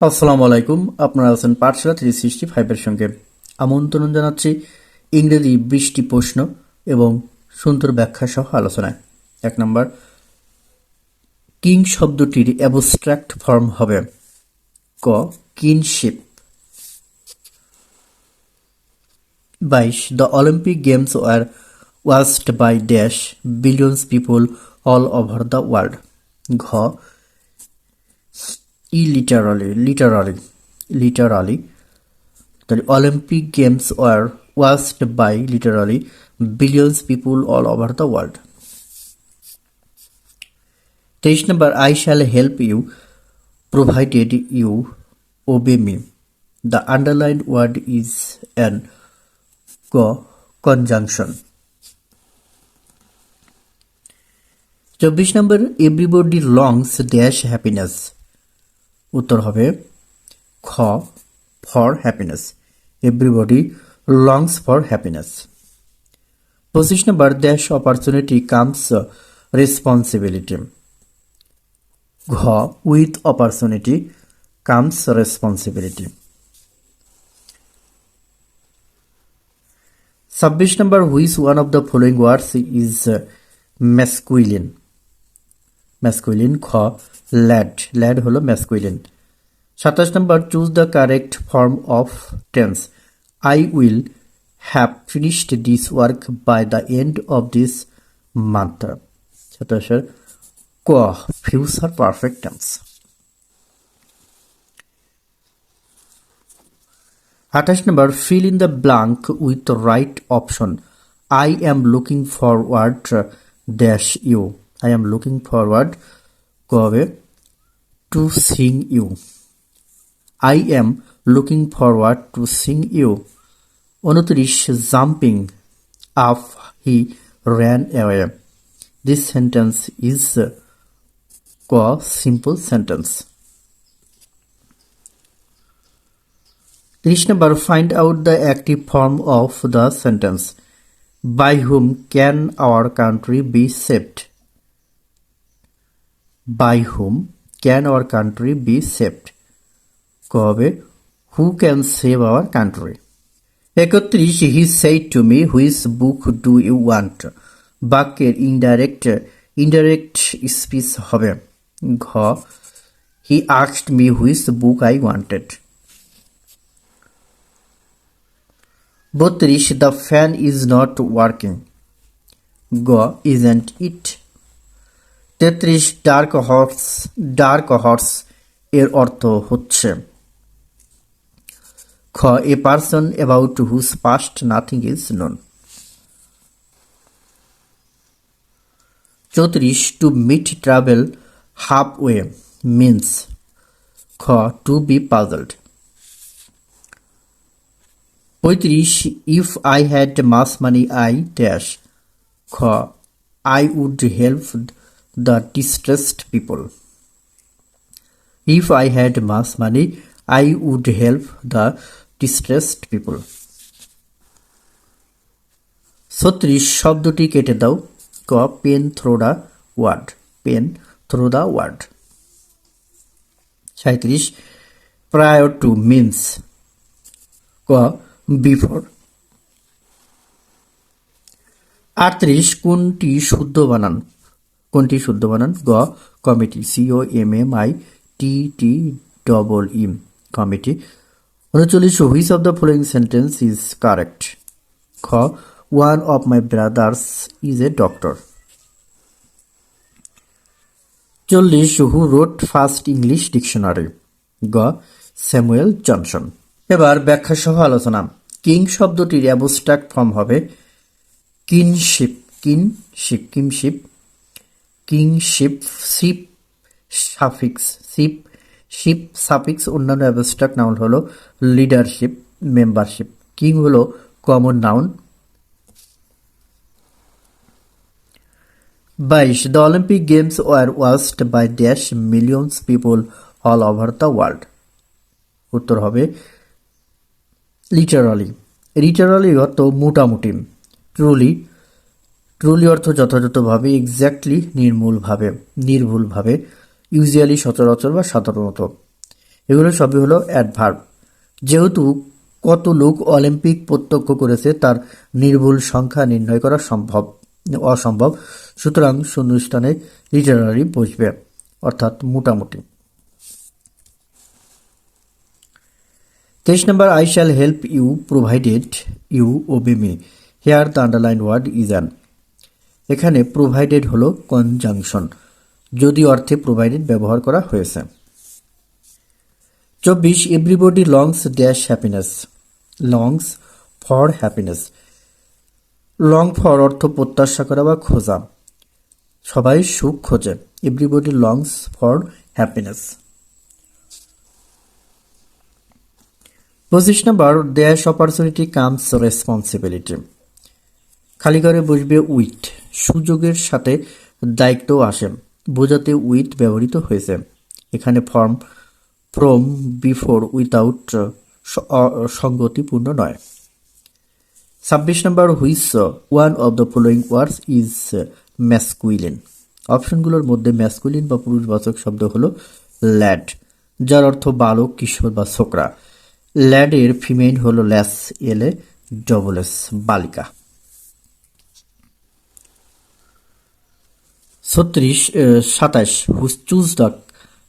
আসসালামু আলাইকুম, আপনারা আছেন পাঠশালা থ্রি সিক্সটি ফাইভের সঙ্গে। আমন্ত্রণ জানাচ্ছি ইংরেজি বৃষ্টি প্রশ্ন এবং সুন্দর ব্যাখ্যা সহ আলোচনায়। এক নম্বর, কিং শব্দটির অ্যাবস্ট্রাক্ট ফর্ম হবে ক কিনশিপ বাইশ the Olympic games were watched by dash billions people all over the world ঘ illiterally literally literally the olympic games were watched by literally billions people all over the world তেইশ number i shall help you provided you obey me the underlined word is an co conjunction চব্বিশ নম্বর everybody longs dash happiness উত্তর হবে খ for happiness everybody longs for happiness পঁচিশ নম্বর dash opportunity comes responsibility ঘ with opportunity comes responsibility ছাব্বিশ নম্বর which one of the following words is masculine masculine খ ল্যাড ল্যাড হলো ম্যাসকুইলিন সাতাশ নম্বর choose the correct form of tense I will have finished this work by the end of this month সাতাশের ক future perfect tense আঠাশ নম্বর fill in the blank with right option I am looking forward dash you I am looking forward, Gobe, to seeing you. I am looking forward to seeing you. Onutrish jumping up, he ran away. This sentence is a simple sentence. Krishna number find out the active form of the sentence. By whom can our country be saved? By whom can our country be saved? কবে? Who can save our country একত্রিশ he said to me which book do you want বাক্যের indirect indirect speech হবে। ঘ he আক্সড me which book I wanted বত্রিশ the fan is not working গ isn't it তেত্রিশ dark horse dark horse এর অর্থ হচ্ছে, খ, a person about whose past nothing is known. চৌত্রিশ, to meet travel half way means, খ, to be puzzled. পঁয়ত্রিশ, if I had much money I dash, খ, I would help the distressed people. If I had much money, I would help the distressed people. ছত্রিশ শব্দটি কেটে দাও। ক pen through the word pen through the word সাঁত্রিশ prior to means ক before আটত্রিশ কোনটি শুদ্ধ বানান? কোনটি শুদ্ধ বানান? গ, committee, C O M M I T T double E committee. উনচল্লিশ, which of the following sentence is correct? খ, one of my brothers is a doctor. চল্লিশ, who wrote first English dictionary? গ, স্যামুয়েল জনসন। এবার ব্যাখ্যা সহ আলোচনা। King শব্দটির abstract form হবে kinship kinship kinship. Kingship, ship, suffix, ship ship, suffix অন্যান্য অ্যাবস্ট্রাক্ট নাউন হলো লিডারশিপ, মেম্বারশিপ। কিং হলো কমন নাউন। বাইশ, the Olympic games were watched by dash millions people all over the world. উত্তর হবে literally. Literally অর্থ মোটামুটি, truly. Truly অর্থ যথাযথভাবে এক্স্যাক্টলি নির্মূলভাবে, নির্ভুলভাবে ইউজুয়ালি সচরাচর বা সাধারণত। এগুলো সবই হলো অ্যাডভার্ব যেহেতু কত লোক অলিম্পিক প্রত্যক্ষ করেছে, তার নির্ভুল সংখ্যা নির্ণয় করা সম্ভব, অসম্ভব। সুতরাং শূন্যস্থানে লিটারারি বসবে, অর্থাৎ মোটামুটি। তেইশ নম্বর I shall help you provided you obey me here the underline word is an এখানে প্রোভাইডেড হলো কনজাংশন যদি অর্থে প্রোভাইডেড ব্যবহার করা হয়েছে। চব্বিশ everybody longs dash happiness longs for happiness long for অর্থ প্রত্যাশা করা বা খোঁজা, সবাই সুখ খোঁজে এভরিবডি লংস ফর হ্যাপিনেস পঁচিশ number dash opportunity comes responsibility খালি করে বসবে উইথ সুযোগের সাথে দায়িত্ব আসে। বোঝাতে উইথ ব্যবহৃত হয়েছে। এখানে ফর্ম ফ্রম বিফোর উইথাউট সঙ্গতিপূর্ণ নয়। ছাব্বিশ নম্বর which, one of the following words is masculine. অপশনগুলোর মধ্যে ম্যাসকুলিন বা পুরুষবাচক শব্দ হলো ল্যাড, যার অর্থ বালক, কিশোর বা ছোকরা। ল্যাডের ফিমেল হলো ল্যাস এলে ডবল এস বালিকা। ছত্রিশ সাতাশ whose choose the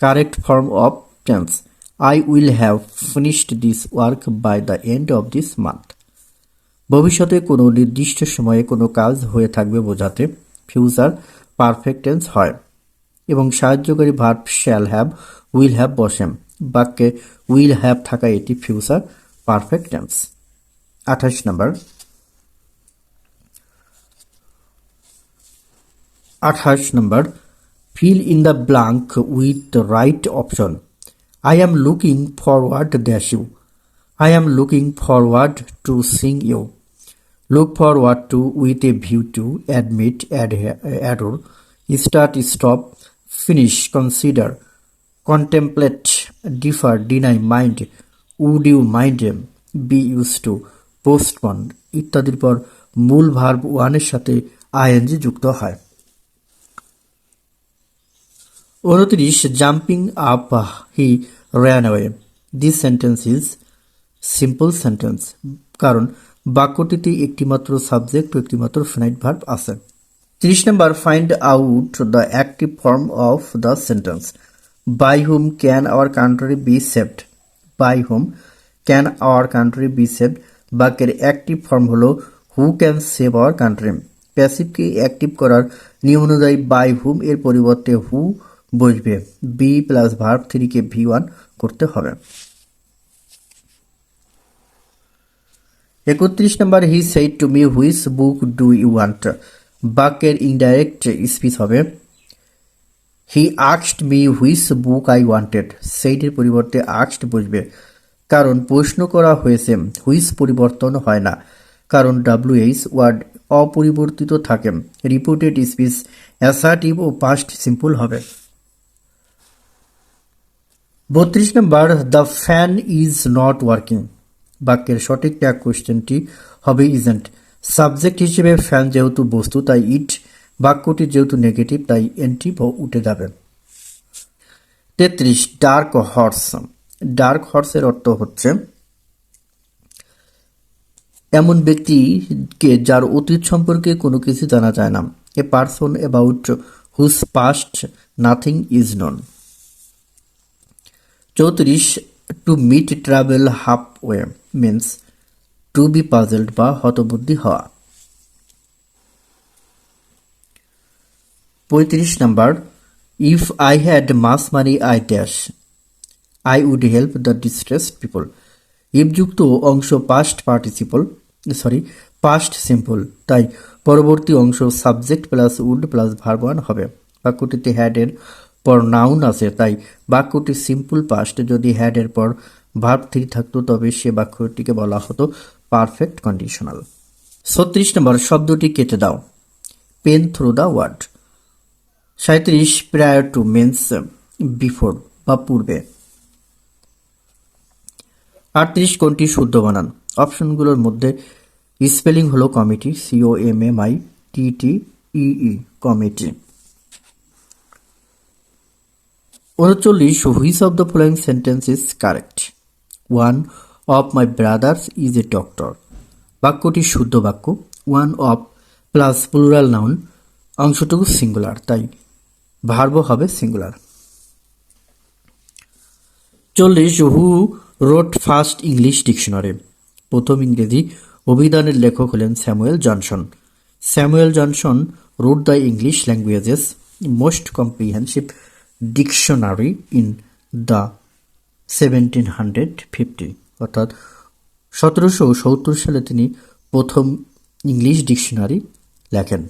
correct form of tense I will have finished this work by the end of this month ভবিষ্যতে কোনো নির্দিষ্ট সময়ে কোনো কাজ হয়ে থাকবে বোঝাতে ফিউচার পারফেক্ট টেন্স হয় এবং সাহায্যকারী verb shall have will have বসেম বাক্যে উইল হ্যাভ থাকা এটি ফিউচার পারফেক্ট টেন্স আঠাশ নাম্বার। আঠাশ নম্বর fill in the blank with the right option I am looking forward dash you I am looking forward to seeing you look forward to with a view to admit adore start stop finish consider contemplate defer deny mind would you mind be use to postpone ইত্যাদির পর মূল verb ওয়ানের সাথে ING যুক্ত হয়। উনত্রিশ jumping up he ran away this sentence is simple sentence কারণ বাক্যটিতে একটিমাত্র সাবজেক্ট একটিমাত্র ফিনাইট ভার্ব আছে। ত্রিশ নম্বর find out the active form of the sentence by whom can our country be saved by whom can our country be saved বাক্যের active form হলো who can save our country প্যাসিভকে active করার নিয়ম অনুযায়ী by whom এর পরিবর্তে who বসবে be plus verb থ্রিকে V one করতে হবে। একত্রিশ নম্বর he said to me which book do you want বাক্যের ইনডাইরেক্ট স্পিচ হবে হি আক্সড me which book I wanted সেইটের পরিবর্তে আক্সড বসবে কারণ প্রশ্ন করা হয়েছে হুইস পরিবর্তন হয় না? কারণ ডাব্লিউএইচ ওয়ার্ড অপরিবর্তিত থাকে। রিপোর্টেড স্পিচ অ্যাসার্টিভ ও পাস্ট সিম্পল হবে। বত্রিশ নম্বর the fan is not working বাক্যের সঠিক ট্যাগ কোয়েশ্চেনটি হবে ইজেন্ট সাবজেক্ট হিসেবে ফ্যান যেহেতু বস্তু, তাই ইট বাক্যটি যেহেতু নেগেটিভ, তাই এন্টি উঠে যাবে। তেত্রিশ ডার্ক হর্স ডার্ক হর্সের অর্থ হচ্ছে, এমন ব্যক্তিকে যার অতীত সম্পর্কে কোনো কিছু জানা যায় না। A person about whose past nothing is known চৌত্রিশ to meet travel half way means to be puzzled বা হতবুদ্ধি হওয়া। পঁয়ত্রিশ number if I had much money I dash I would help the distressed people ইফযুক্ত অংশ past participle sorry past simple তাই পরবর্তী অংশ subject plus would plus verb one হবে। বাক্যটিতে হ্যাড এর পর নাউন আছে, তাই বাক্যটি সিম্পল পাস্ট যদি হ্যাড এর পর ভার্ব থ্রি থাকতো, তবে সে বাক্যটিকে বলা হতো পারফেক্ট কন্ডিশনাল ছত্রিশ নম্বর, শব্দটি কেটে দাও। পেন থ্রু দ্য ওয়ার্ড সাঁত্রিশ প্রায়র টু মেন্স বিফোর বা পূর্বে। আটত্রিশ, কোনটি শুদ্ধ বানান। অপশনগুলোর মধ্যে স্পেলিং হলো committee C O M M I T T E committee উনচল্লিশ which of the following sentence is correct one of my brothers is a doctor বাক্যটি শুদ্ধ বাক্য। One of plus plural noun অংশটুকু সিঙ্গুলার তাই verb হবে singular চল্লিশ who wrote first English dictionary প্রথম ইংরেজি অভিধানের লেখক হলেন Samuel Johnson. Samuel Johnson wrote the English language's most comprehensive dictionary in the seventeen hundred fifty অর্থাৎ সতেরোশো সত্তর সালে তিনি প্রথম ইংলিশ ডিকশনারি লেখেন।